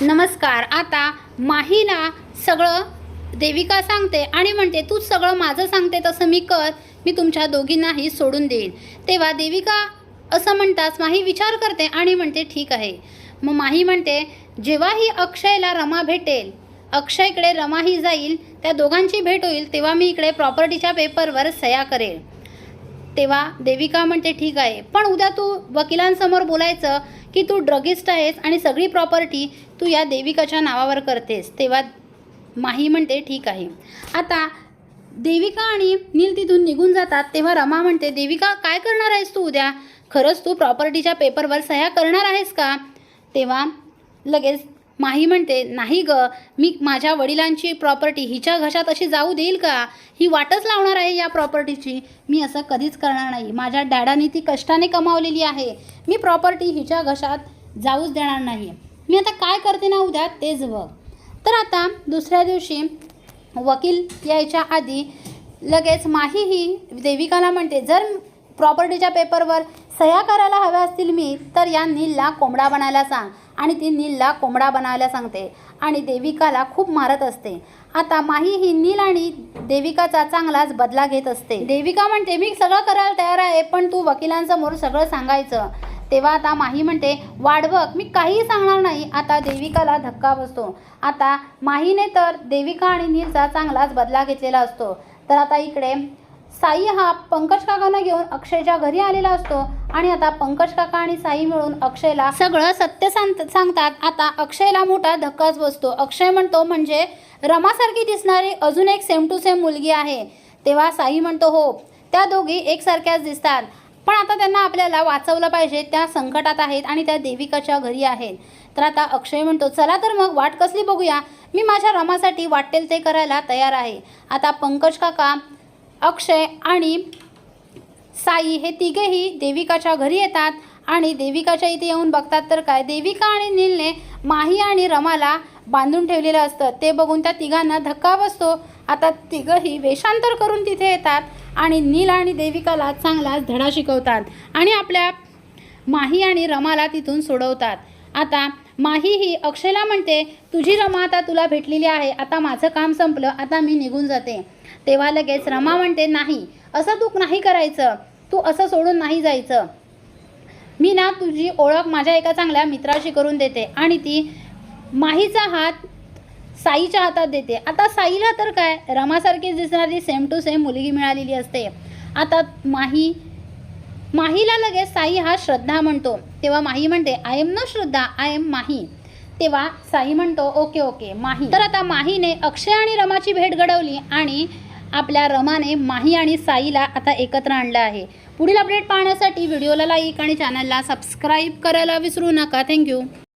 नमस्कार आता माहीला सगळं देविका सांगते आणि म्हणते तू सगळं माझं सांगते तसं मी कर मी तुमच्या दोघींनाही सोडून देईन. तेव्हा देविका असं म्हणताच माही विचार करते आणि म्हणते ठीक आहे. मग माही म्हणते जेव्हाही अक्षयला रमा भेटेल अक्षयकडे रमाही जाईल त्या दोघांची भेट होईल तेव्हा मी इकडे प्रॉपर्टीच्या पेपरवर सह्या करेल. तेव्हा देविका म्हणते ठीक आहे पण उद्या तू वकिलांसमोर बोलायचं की तू ड्रगिस्ट आहेस आणि सगळी प्रॉपर्टी तू या देविकाच्या नावावर करतेस. तेव्हा माही म्हणते ठीक आहे. आता देविका आणि नील तिथून निघून जातात तेव्हा रमा म्हणते देविका काय करणार आहेस तू उद्या? खरंच तू प्रॉपर्टीच्या पेपरवर सह्या करणार आहेस का? तेव्हा लगेच माही म्हणते नाही ग मी माझ्या वडिलांची प्रॉपर्टी हिच्या घशात अशी जाऊ देईल का? ही वाटच लावणार आहे या प्रॉपर्टीची मी असं कधीच करणार नाही. माझ्या डॅडाने ती कष्टाने कमावलेली आहे. मी प्रॉपर्टी हिच्या घशात जाऊच देणार नाही. मी आता काय करते ना उद्या? तेच बघ. तर आता दुसऱ्या दिवशी वकील यायच्या आधी लगेच माही ही देविकाला म्हणते जर प्रॉपर्टीच्या पेपरवर सह्या करायला हव्या असतील मी तर या नीलला कोंबडा बनायला सांग. आणि ती नीलला कोंबडा बनायला सांगते आणि देविकाला खूप मारत असते. आता माही ही नील आणि देविकाचा चांगलाच बदला घेत असते. देविका म्हणते मी सगळं करायला तयार आहे पण तू वकिलांसमोर सगळं सांगायचं. तेव्हा आता माही म्हणते वाढवक मी काहीही सांगणार नाही. आता देविकाला धक्का बसतो. आता माहीने तर देविका आणि नीलचा चांगलाच बदला घेतलेला असतो. तर आता इकडे साई हा पंकज काकांना घेऊन अक्षयच्या घरी आलेला असतो. आणि आता पंकज काका आणि साई मिळून अक्षयला सगळं सत्य सांग सांगतात. आता अक्षयला मोठा धक्काच बसतो. अक्षय म्हणतो म्हणजे रमासारखी दिसणारी अजून एक सेम टू सेम मुलगी आहे. तेव्हा साई म्हणतो हो त्या दोघी एकसारख्याच दिसतात. पण आता त्यांना आपल्याला वाचवलं पाहिजे. त्या संकटात आहेत आणि त्या देविकाच्या घरी आहेत. तर आता अक्षय म्हणतो चला तर मग वाट कसली बघूया? मी माझ्या रमासाठी वाटेल ते करायला तयार आहे. आता पंकज काका अक्षय आणि साई हे तिघेही देविकाच्या घरी येतात आणि देविकाच्या इथे येऊन बघतात तर काय? देविका आणि नीलने माही आणि रमाला बांधून ठेवलेलं असतं. ते बघून त्या तिघांना धक्का बसतो. आता तिघंही वेषांतर करून तिथे येतात आणि नील आणि देविकाला चांगलाच धडा शिकवतात आणि आपल्या माही आणि रमाला तिथून सोडवतात. आता माही ही अक्षयला म्हणते तुझी रमा आता तुला भेटलेली आहे आता माझं काम संपलं आता मी निघून जाते. तेव्हा लगेच रमा म्हणते नाही असं तू नाही करायचं तू असं सोडून नाही जायचं. मी ना तुझी ओळख माझ्या एका चांगल्या मित्राशी करून देते आणि ती माहीचा हात साईच्या हातात देते. आता साईला तर काय रमासारखीच दिसणारी सेम टू सेम मुलगी मिळालेली असते. आता माही माहीला लगेच साई हा श्रद्धा म्हणतो. तेव्हा माही म्हणते I am no Shraddha I am Mahi. तेव्हा साई म्हणतो ओके ओके माही. तर आता माहीने अक्षय आणि रमाची भेट घडवली आणि आपल्या रमाने माही आणि साईला आता एकत्र आणलं आहे. पुढील अपडेट पाहण्यासाठी व्हिडिओला लाईक आणि चॅनलला सबस्क्राईब करायला विसरू नका. थँक्यू